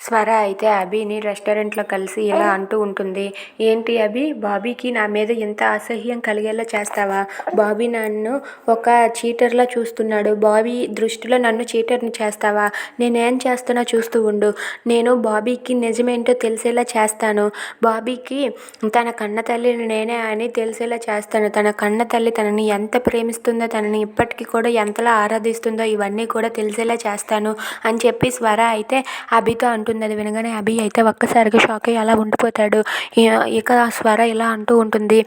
స్వర అయితే అభిని రెస్టారెంట్లో కలిసి ఇలా అంటూ ఉంటుంది. ఏంటి అభి? బాబీకి నా మీద ఎంత అసహ్యం కలిగేలా చేస్తావా? బాబీ నన్ను ఒక చీటర్లా చూస్తున్నాడు. బాబీ దృష్టిలో నన్ను చీటర్ని చేస్తావా? నేనేం చేస్తున్నా చూస్తూ ఉండు. నేను బాబీకి నిజమేంటో తెలిసేలా చేస్తాను. బాబీకి తన కన్న తల్లిని నేనే అని తెలిసేలా చేస్తాను. తన కన్న తల్లి తనని ఎంత ప్రేమిస్తుందో తనని ఇప్పటికీ కూడా ఎంతలా ఆరాధిస్తుందో ఇవన్నీ కూడా తెలిసేలా చేస్తాను అని చెప్పి స్వర అయితే అభితో ఉంటుంది అది వినగానే అభి అయితే ఒక్కసారిగా షాక్ అయ్యి అలా ఉండిపోతాడు. ఇక ఇక స్వర ఇలా అంటూ ఉంటుంది.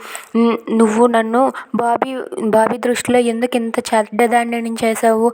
నువ్వు నన్ను బాబీ బాబీ దృష్టిలో ఎందుకు ఇంత చెడ్డదాన్ని చేసావు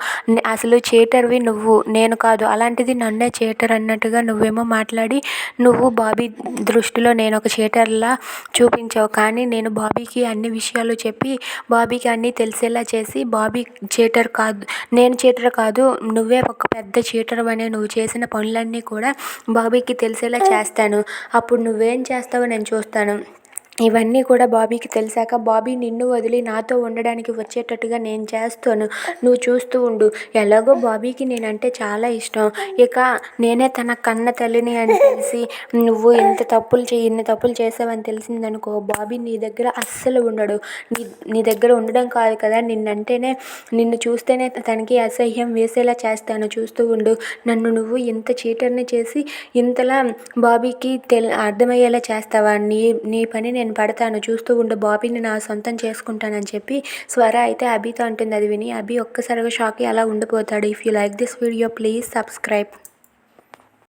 అసలు చేటర్వి నువ్వు నేను కాదు. అలాంటిది నన్నే చేటర్ అన్నట్టుగా నువ్వేమో మాట్లాడి నువ్వు బాబీ దృష్టిలో నేను ఒక చేటర్లా చూపించావు. కానీ నేను బాబీకి అన్ని విషయాలు చెప్పి బాబీకి అన్నీ తెలిసేలా చేసి బాబీ చేటర్ కాదు నేను చీటర్ కాదు నువ్వే ఒక పెద్ద చీటర్ అనే నువ్వు చేసిన పనులన్నీ కూడా బాబీకి తెలిసేలా చేస్తాను. అప్పుడు నువ్వేం చేస్తావో నేను చూస్తాను. ఇవన్నీ కూడా బాబీకి తెలిసాక బాబీ నిన్ను వదిలి నాతో ఉండడానికి వచ్చేటట్టుగా నేను చేస్తాను. నువ్వు చూస్తూ ఉండు. ఎలాగో బాబీకి నేనంటే చాలా ఇష్టం. ఇక నేనే తన కన్న తల్లిని అని తెలిసి నువ్వు ఇంత తప్పులు చేయి ఇన్ని తప్పులు చేసావని తెలిసిందనుకో బాబీ నీ దగ్గర అస్సలు ఉండడు. నీ నీ దగ్గర ఉండడం కాదు కదా. నిన్నంటేనే నిన్ను చూస్తేనే తనకి అసహ్యం వేసేలా చేస్తాను. చూస్తూ ఉండు. నన్ను నువ్వు ఇంత చీటర్ని చేసి ఇంతలా బాబీకి తెల్ అర్థమయ్యేలా చేస్తావా? నీ నీ పని నేను నేను పడతాను చూస్తూ ఉండు బాబీని నా సొంతం చేసుకుంటానని చెప్పి స్వర అయితే అభితో అంటుంది. అది విని అభి ఒక్కసారిగా షాక్ అలా ఉండిపోతాడు. If you like this video please subscribe